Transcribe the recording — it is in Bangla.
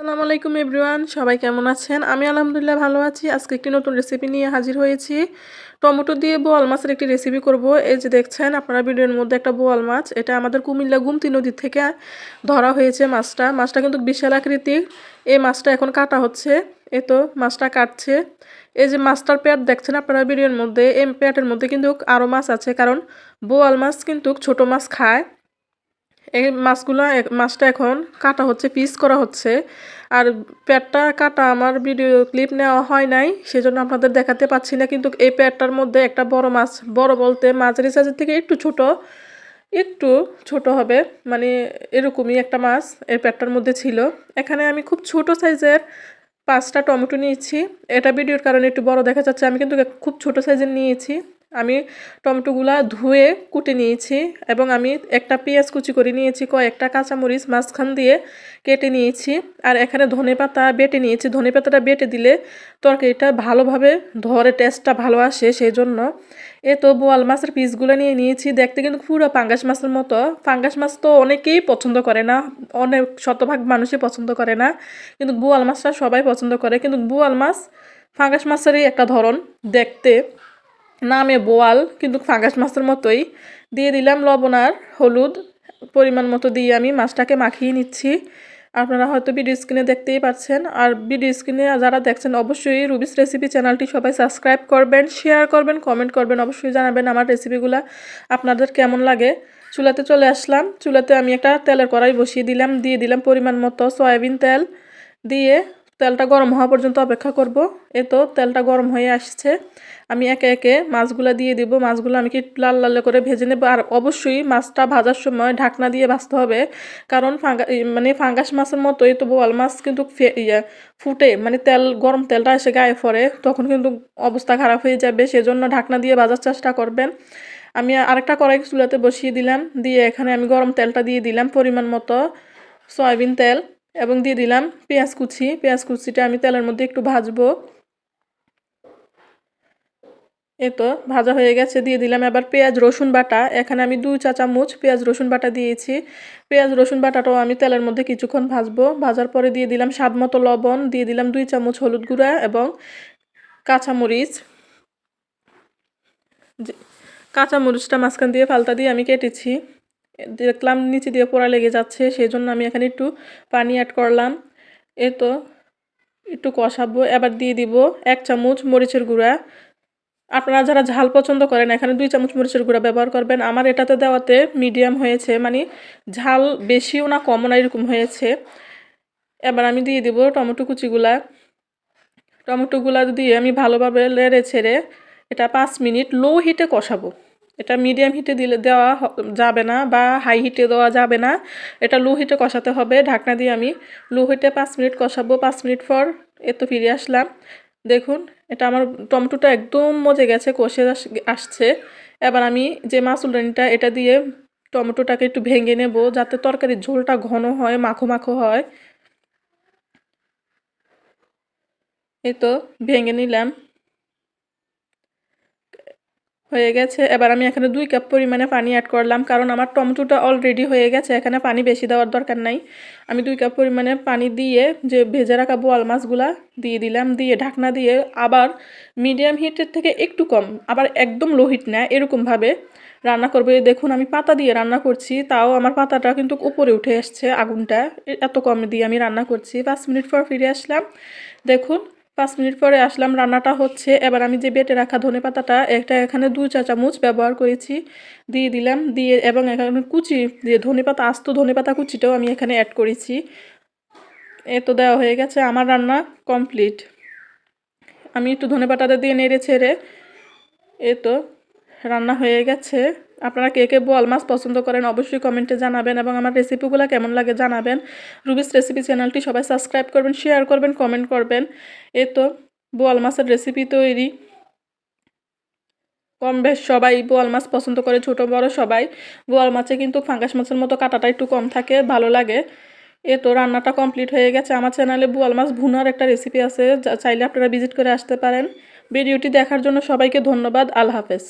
আসসালামু আলাইকুম এভরিওয়ান, সবাই কেমন আছেন? আমি আলহামদুলিল্লাহ ভালো আছি। আজকে একটি নতুন রেসিপি নিয়ে হাজির হয়েছি। টমেটো দিয়ে বোয়াল মাছের একটি রেসিপি করব। এই যে দেখছেন, আপনারা ভিডিওর মধ্যে একটা বোয়াল মাছ, এটা আমাদের কুমিল্লা গুমতি নদী থেকে ধরা হয়েছে মাছটা। মাছটা কিন্তু বিশাল আকৃতির। এই মাছটা এখন কাটা হচ্ছে। এ তো মাছটা কাটছে। এই যে মাছটার পেট দেখছেন আপনারা ভিডিওর মধ্যে, এই পেটের মধ্যে কিন্তু আরও মাছ আছে। কারণ বোয়াল মাছ কিন্তু ছোট মাছ খায়। এই মাছগুলো মাছটা এখন কাটা হচ্ছে পিস করা হচ্ছে। আর পেটটা কাটা আমার ভিডিও ক্লিপ নেওয়া হয় নাই, সেজন্য আপনাদের দেখাতে পাচ্ছি না। কিন্তু এই পেটটার মধ্যে একটা বড় মাছ, বড় বলতে মাঝারি সাইজের থেকে একটু ছোট একটু ছোট হবে। মানে এরকমই একটা মাছ এই পেটটার মধ্যে ছিল। এখানে আমি খুব ছোট সাইজের পাঁচটা টমেটো নিয়েছি। এটা ভিডিওর কারণে একটু বড় দেখা যাচ্ছে। আমি কিন্তু খুব ছোট সাইজের নিয়েছি। আমি টমেটোগুলা ধুয়ে কুটে নিয়েছি এবং আমি একটা পেঁয়াজ কুচি করে নিয়েছি, কয়েকটা কাঁচামরিচ মাঝখান দিয়ে কেটে নিয়েছি আর এখানে ধনে পাতা বেটে নিয়েছি। ধনে পাতাটা বেটে দিলে তরকারিটা ভালোভাবে ধরে টেস্টটা ভালো আসে সেই জন্য এ তো বোয়াল মাছের পিসগুলো নিয়ে নিয়েছি। দেখতে কিন্তু পুরো পাঙ্গাস মাছের মতো। পাঙ্গাস মাছ তো অনেকেই পছন্দ করে না, অনেক শতভাগ মানুষই পছন্দ করে না, কিন্তু বোয়াল মাছটা সবাই পছন্দ করে। কিন্তু বোয়াল মাছ ফাঙ্গাস মাছেরই একটা ধরন দেখতে। নামে বোয়াল, কিন্তু ফাঙ্গাস মাছের মতোই। দিয়ে দিলাম লবণ আর হলুদ পরিমাণ মতো দিয়ে আমি মাছটাকে মাখিয়ে নিচ্ছি। আপনারা হয়তো ভিডিও স্ক্রিনে দেখতেই পাচ্ছেন। আর ভিডিও স্ক্রিনে যারা দেখছেন, অবশ্যই রুবিস রেসিপি চ্যানেলটি সবাই সাবস্ক্রাইব করবেন শেয়ার করবেন কমেন্ট করবেন, অবশ্যই জানাবেন আমার রেসিপিগুলো আপনাদের কেমন লাগে। চুলাতে চলে আসলাম। চুলাতে আমি একটা তেলের কড়াই বসিয়ে দিলাম। দিয়ে দিলাম পরিমাণ মতো সয়াবিন তেল। দিয়ে তেলটা গরম হওয়া পর্যন্ত অপেক্ষা করব। এ তো তেলটা গরম হয়ে আসছে। আমি একে একে মাছগুলো দিয়ে দিব। মাছগুলো আমি কি লাল লাল করে ভেজে নেব? আর অবশ্যই মাছটা ভাজার সময় ঢাকনা দিয়ে ভাজতে হবে। কারণ ফাঙ্গা মানে ফাঙ্গাস মাছের মতোই তো বোয়াল মাছ কিন্তু ইয়ে ফুটে। মানে তেল, গরম তেলটা এসে গায়ে পড়ে। তখন কিন্তু অবস্থা খারাপ হয়ে যাবে। সেজন্য ঢাকনা দিয়ে ভাজার চেষ্টা করবেন। আমি আরেকটা কড়াই চুলাতে বসিয়ে দিলাম। দিয়ে এখানে আমি গরম তেলটা দিয়ে দিলাম পরিমাণ মতো। সয়াবিন তেল। এবং দিয়ে দিলাম পেঁয়াজ কুচি। পেঁয়াজ কুচিটা আমি তেলের মধ্যে একটু ভাজবো। এই তো ভাজা হয়ে গেছে। দিয়ে দিলাম এবার পেঁয়াজ, রসুন বাটা। এখানে আমি দুই চা চামচ পেঁয়াজ, রসুন বাটা দিয়েছি। পেঁয়াজ, রসুন বাটাটাও আমি তেলের মধ্যে কিছুক্ষণ ভাজবো। ভাজার পরে দিয়ে দিলাম স্বাদ মতো লবণ। দিয়ে দিলাম দুই চামচ হলুদ গুঁড়া এবং কাঁচামরিচ। কাঁচামরিচটা মাঝখান দিয়ে ফালতা দিয়ে আমি কেটেছি। দেখলাম, নিচে দিয়ে পোড়া লেগে যাচ্ছে সেই জন্য আমি এখানে একটু পানি অ্যাড করলাম। এ তো, একটু কষাবো। এবার দিয়ে দিব এক চামচ মরিচের গুঁড়া। আপনারা যারা ঝাল পছন্দ করেন, এখানে দুই চামচ মরিচের গুঁড়া ব্যবহার করবেন। আমার এটাতে দেওয়াতে মিডিয়াম হয়েছে মানে ঝাল বেশিও না, কমও না, এরকম হয়েছে। এবার আমি দিয়ে দিব টমেটো কুচিগুলা। টমেটোগুলা দিয়ে আমি ভালোভাবে লেড়ে ছেড়ে এটা পাঁচ মিনিট লো হিটে কষাবো। এটা মিডিয়াম হিটে দিলে দেওয়া যাবে না বা হাই হিটে দেওয়া যাবে না। এটা লো হিটে কষাতে হবে। ঢাকনা দিয়ে আমি লো হিটে পাঁচ মিনিট কষাবো। পাঁচ মিনিট পর এ তো ফিরে আসলাম। দেখুন, এটা আমার টমেটোটা একদম মজে গেছে, কষে আসছে। এবার আমি যে মাসুলদানিটা এটা দিয়ে টমেটোটাকে একটু ভেঙে নেব, যাতে তরকারির ঝোলটা ঘন হয়, মাখো মাখো হয়। এই তো, ভেঙে নিলাম। হয়ে গেছে। এবার আমি এখানে দুই কাপ পরিমাণে পানি অ্যাড করলাম, কারণ আমার টমেটোটা অলরেডি হয়ে গেছে, এখানে পানি বেশি দেওয়ার দরকার নাই। আমি দুই কাপ পরিমাণে পানি দিয়ে যে ভেজে রাখা বোয়াল মাছগুলা দিয়ে দিলাম, দিয়ে ঢাকনা দিয়ে আবার মিডিয়াম হিটের থেকে একটু কম, আবার একদম লো হিট না এরকমভাবে রান্না করবে। দেখুন, আমি পাতা দিয়ে রান্না করছি, তাও আমার পাতাটা কিন্তু উপরে উঠে আসছে আগুনটা এত কম দিয়ে আমি রান্না করছি। পাঁচ মিনিট পর ফিরে আসলাম। দেখুন পাঁচ মিনিট পরে আসলাম, রান্নাটা হচ্ছে। এবার আমি যে বেটে রাখা ধনে পাতাটা একটা এখানে দু চা চামচ ব্যবহার করেছি। দিয়ে দিলাম, দিয়ে এবং এখানে কুচি, দিয়ে ধনে পাতা, আস্ত ধনে পাতা কুচিটাও আমি এখানে অ্যাড করেছি। এ তো দেওয়া হয়ে গেছে, আমার রান্না কমপ্লিট আমি একটু ধনে পাতাটা দিয়ে নেড়ে ছেড়ে, এ তো রান্না হয়ে গেছে। আপনারা কে কে বোয়াল মাছ পছন্দ করেন অবশ্যই কমেন্টে জানাবেন এবং আমার রেসিপিগুলো কেমন লাগে জানাবেন। রুবিস রেসিপি চ্যানেলটি সবাই সাবস্ক্রাইব করবেন শেয়ার করবেন কমেন্ট করবেন। এ তো বোয়াল মাছের রেসিপি তৈরি। কম বেশ সবাই বোয়াল মাছ পছন্দ করে, ছোট বড় সবাই। বোয়াল মাছে কিন্তু ফাঙ্গাস মাছের মতো কাটাটা একটু কম থাকে, ভালো লাগে। এ তো রান্নাটা কমপ্লিট হয়ে গেছে। আমার চ্যানেলে বোয়াল মাছ ভুনার একটা রেসিপি আছে চাইলে আপনারা ভিজিট করে আসতে পারেন। ভিডিওটি দেখার জন্য সবাইকে ধন্যবাদ। আল্লাহ হাফেজ।